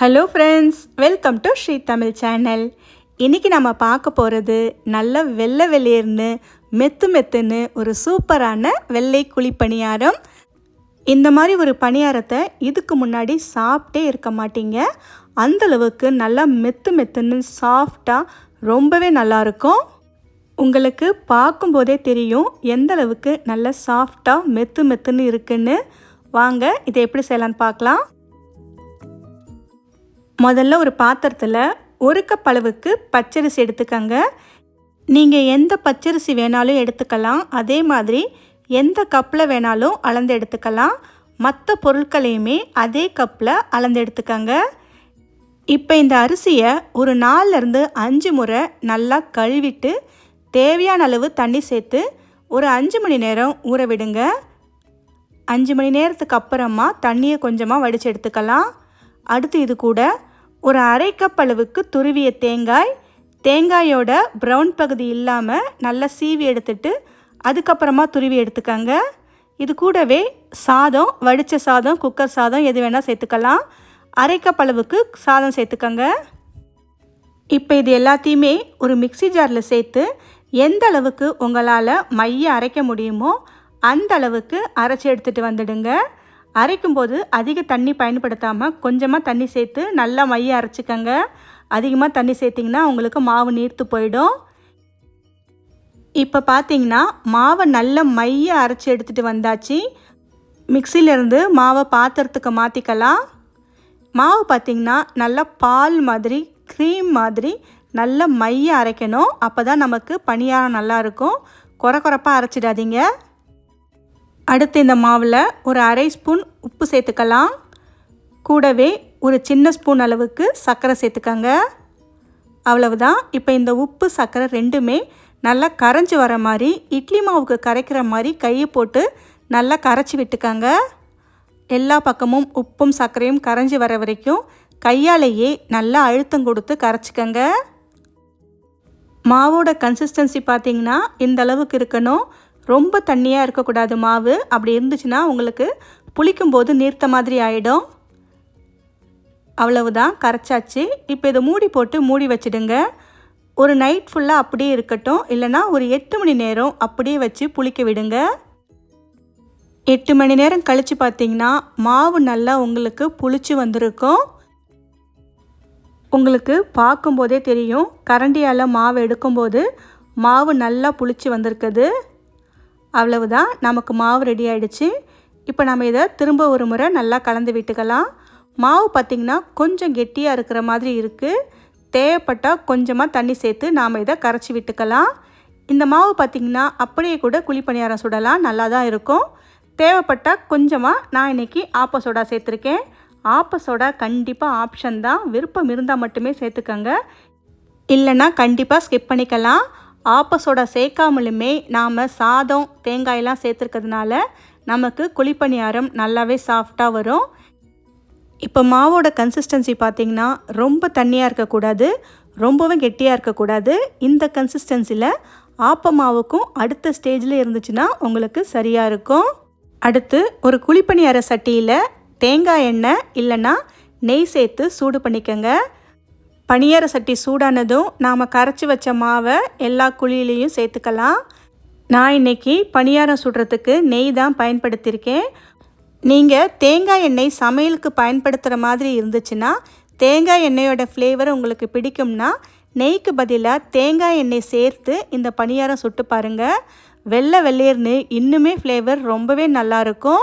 Hello friends welcome to Sri Tamil channel இன்றைக்கி நம்ம பார்க்க போகிறது நல்ல வெள்ளை வெளியர்னு மெத்து மெத்துன்னு ஒரு சூப்பரான வெள்ளை குழி பணியாரம் இந்த மாதிரி ஒரு பணியாரத்தை இதுக்கு முன்னாடி சாப்பிட்டே இருக்க மாட்டீங்க. அந்தளவுக்கு நல்லா மெத்து மெத்துன்னு சாஃப்டாக ரொம்பவே நல்லாயிருக்கும். உங்களுக்கு பார்க்கும்போதே தெரியும் எந்த அளவுக்கு நல்ல சாஃப்டாக மெத்து மெத்துன்னு இருக்குன்னு. வாங்க இதை எப்படி செய்யலான்னு பார்க்கலாம். முதல்ல ஒரு பாத்திரத்தில் ஒரு கப் அளவுக்கு பச்சரிசி எடுத்துக்கங்க. நீங்கள் எந்த பச்சரிசி வேணாலும் எடுத்துக்கலாம். அதே மாதிரி எந்த கப்பில் வேணாலும் அளந்து எடுத்துக்கலாம். மற்ற பொருட்களையுமே அதே கப்பில் அளந்து எடுத்துக்கங்க. இப்போ இந்த அரிசியை ஒரு நாலுலேருந்து அஞ்சு முறை நல்லா கழுவிட்டு தேவையான அளவு தண்ணி சேர்த்து ஒரு அஞ்சு மணி நேரம் ஊற விடுங்க. அஞ்சு மணி நேரத்துக்கு அப்புறமா தண்ணியை கொஞ்சமாக வடித்து எடுத்துக்கலாம். அடுத்து இது கூட ஒரு அரை கப் அளவுக்கு துருவிய தேங்காய் தேங்காயோட ப்ரௌன் பகுதி இல்லாமல் நல்லா சீவி எடுத்துட்டு அதுக்கப்புறமா துருவி எடுத்துக்கங்க. இது கூடவே சாதம் வடித்த சாதம் குக்கர் சாதம் எது வேணால் சேர்த்துக்கலாம். அரை கப் அளவுக்கு சாதம் சேர்த்துக்கங்க. இப்போ இது எல்லாத்தையுமே ஒரு மிக்சி ஜாரில் சேர்த்து எந்த அளவுக்கு உங்களால் மைய அரைக்க முடியுமோ அந்த அளவுக்கு அரைச்சி எடுத்துகிட்டு வந்துடுங்க. அரைக்கும் போது அதிக தண்ணி பயன்படுத்தாமல் கொஞ்சமாக தண்ணி சேர்த்து நல்லா மைய அரைச்சிக்கங்க. அதிகமாக தண்ணி சேர்த்திங்கன்னா உங்களுக்கு மாவு நீர்த்து போயிடும். இப்போ பார்த்தீங்கன்னா மாவை நல்ல மைய அரைச்சி எடுத்துகிட்டு வந்தாச்சு. மிக்சிலேருந்து மாவை பாத்திரத்துக்கு மாற்றிக்கலாம் மாவு பார்த்திங்கன்னா நல்லா பால் மாதிரி க்ரீம் மாதிரி நல்ல மைய அரைக்கணும். அப்போ தான் நமக்கு பணியாரம் நல்லாயிருக்கும் குறை குறைப்பாக அரைச்சிடாதீங்க. அடுத்து இந்த மாவில் ஒரு அரை ஸ்பூன் உப்பு சேர்த்துக்கலாம். கூடவே ஒரு சின்ன ஸ்பூன் அளவுக்கு சர்க்கரை சேர்த்துக்கங்க. அவ்வளவுதான். இப்போ இந்த உப்பு சர்க்கரை ரெண்டுமே நல்லா கரைஞ்சி வர மாதிரி இட்லி மாவுக்கு கரைக்கிற மாதிரி கையை போட்டு நல்லா கரைச்சி விட்டுக்கங்க. எல்லா பக்கமும் உப்பும் சர்க்கரையும் கரைஞ்சி வர வரைக்கும் கையாலேயே நல்லா அழுத்தம் கொடுத்து கரைச்சிக்கங்க. மாவோட கன்சிஸ்டன்சி பார்த்திங்கன்னா இந்த அளவுக்கு இருக்கணும். ரொம்ப தண்ணியாக இருக்கக்கூடாது மாவு. அப்படி இருந்துச்சுன்னா உங்களுக்கு புளிக்கும்போது நீர்த்த மாதிரி ஆகிடும் அவ்வளவுதான் கரைச்சாச்சு. இப்போ இதை மூடி போட்டு மூடி வச்சுடுங்க. ஒரு நைட் ஃபுல்லாக அப்படியே இருக்கட்டும். இல்லைனா ஒரு எட்டு மணி நேரம் அப்படியே வச்சு புளிக்க விடுங்க. எட்டு மணி நேரம் கழித்து பார்த்தீங்கன்னா மாவு நல்லா உங்களுக்கு புளிச்சு வந்திருக்கும். உங்களுக்கு பார்க்கும்போதே தெரியும். கரண்டியால் மாவு எடுக்கும்போது மாவு நல்லா புளிச்சு வந்திருக்குது. அவ்வளவுதான். நமக்கு மாவு ரெடி ஆகிடுச்சு இப்போ நம்ம இதை திரும்ப ஒரு முறை நல்லா கலந்து விட்டுக்கலாம். மாவு பார்த்திங்கன்னா கொஞ்சம் கெட்டியாக இருக்கிற மாதிரி இருக்குது தேவைப்பட்டால் கொஞ்சமாக தண்ணி சேர்த்து நாம் இதை கரைச்சி விட்டுக்கலாம். இந்த மாவு பார்த்திங்கன்னா அப்படியே கூட குழி பணியாரம் சுடலாம். நல்லா தான் இருக்கும். தேவைப்பட்டால் கொஞ்சமாக நான் இன்றைக்கி ஆப்ப சோடா சேர்த்துருக்கேன். ஆப்ப சோடா கண்டிப்பாக ஆப்ஷன் தான். விருப்பம் இருந்தால் மட்டுமே சேர்த்துக்கங்க. இல்லைன்னா கண்டிப்பாக ஸ்கிப் பண்ணிக்கலாம். ஆப்பசோடா சேர்க்காமலுமே நாம் சாதம் தேங்காயெல்லாம் சேர்த்துருக்கிறதுனால நமக்கு குழிப்பணியாரம் நல்லாவே சாஃப்டாக வரும். இப்போ மாவோட கன்சிஸ்டன்சி பார்த்திங்கன்னா ரொம்ப தண்ணியாக இருக்கக்கூடாது ரொம்பவும் கெட்டியாக இருக்கக்கூடாது. இந்த கன்சிஸ்டன்சியில் ஆப்ப மாவுக்கும் அடுத்த ஸ்டேஜில் இருந்துச்சுன்னா உங்களுக்கு சரியாக இருக்கும். அடுத்து ஒரு குழிப்பணியார சட்டியில் தேங்காய் எண்ணெய் இல்லைன்னா நெய் சேர்த்து சூடு பண்ணிக்கோங்க. பனியார சட்டி சூடானதும் நாம் கரைச்சி வச்ச மாவை எல்லா குழியிலையும் சேர்த்துக்கலாம். நான் இன்றைக்கி பணியாரம் சுடுறதுக்கு நெய் தான் பயன்படுத்தியிருக்கேன். நீங்கள் தேங்காய் எண்ணெய் சமையலுக்கு பயன்படுத்துகிற மாதிரி இருந்துச்சுன்னா தேங்காய் எண்ணெயோட ஃப்ளேவர் உங்களுக்கு பிடிக்கும்னா நெய்க்கு பதிலாக தேங்காய் எண்ணெய் சேர்த்து இந்த பணியாரம் சுட்டு பாருங்கள் வெள்ளை வெள்ளையர்னு இன்னுமே ஃப்ளேவர் ரொம்பவே நல்லாயிருக்கும்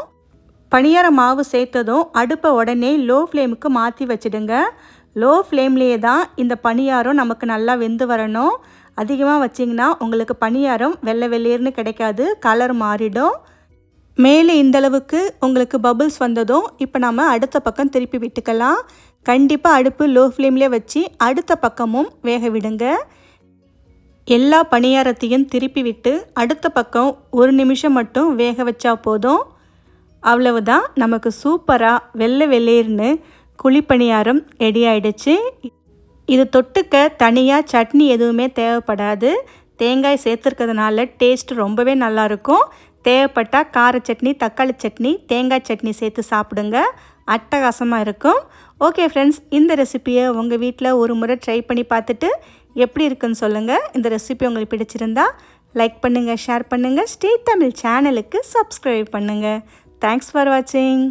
பணியார மாவு சேர்த்ததும் அடுப்பை உடனே லோ ஃப்ளேமுக்கு மாற்றி வச்சுடுங்க. லோ ஃப்ளேம்லேயே தான் இந்த பணியாரம் நமக்கு நல்லா வெந்து வரணும். அதிகமாக வச்சிங்கன்னா உங்களுக்கு பணியாரம் வெள்ளை வெள்ளையர்னு கிடைக்காது கலர் மாறிடும். மேலே இந்தளவுக்கு உங்களுக்கு பபுள்ஸ் வந்ததும் இப்போ நம்ம அடுத்த பக்கம் திருப்பி விட்டுக்கலாம். கண்டிப்பாக அடுப்பு லோ ஃப்ளேம்லேயே வச்சு அடுத்த பக்கமும் வேக விடுங்க. எல்லா பணியாரத்தையும் திருப்பி விட்டு அடுத்த பக்கம் ஒரு நிமிஷம் மட்டும் வேக வச்சா போதும். அவ்வளவுதான். நமக்கு சூப்பராக வெள்ளை வெள்ளேர்னு குழிப்பணியாரம் ரெடி ஆயிடுச்சு இது தொட்டுக்க தனியாக சட்னி எதுவுமே தேவைப்படாது. தேங்காய் சேர்த்துருக்கிறதுனால டேஸ்ட் ரொம்பவே நல்லாயிருக்கும். தேவைப்பட்டால் கார சட்னி தக்காளி சட்னி தேங்காய் சட்னி சேர்த்து சாப்பிடுங்க. அட்டகாசமாக இருக்கும். ஓகே ஃப்ரெண்ட்ஸ் இந்த ரெசிப்பியை உங்கள் வீட்டில் ஒரு முறை ட்ரை பண்ணி பார்த்துட்டு எப்படி இருக்குன்னு சொல்லுங்கள் இந்த ரெசிபி உங்களுக்கு பிடிச்சிருந்தா லைக் பண்ணுங்கள் ஷேர் பண்ணுங்கள் ஸ்டே தமிழ் சேனலுக்கு சப்ஸ்கிரைப் பண்ணுங்கள் தேங்க்ஸ் ஃபார் வாட்சிங்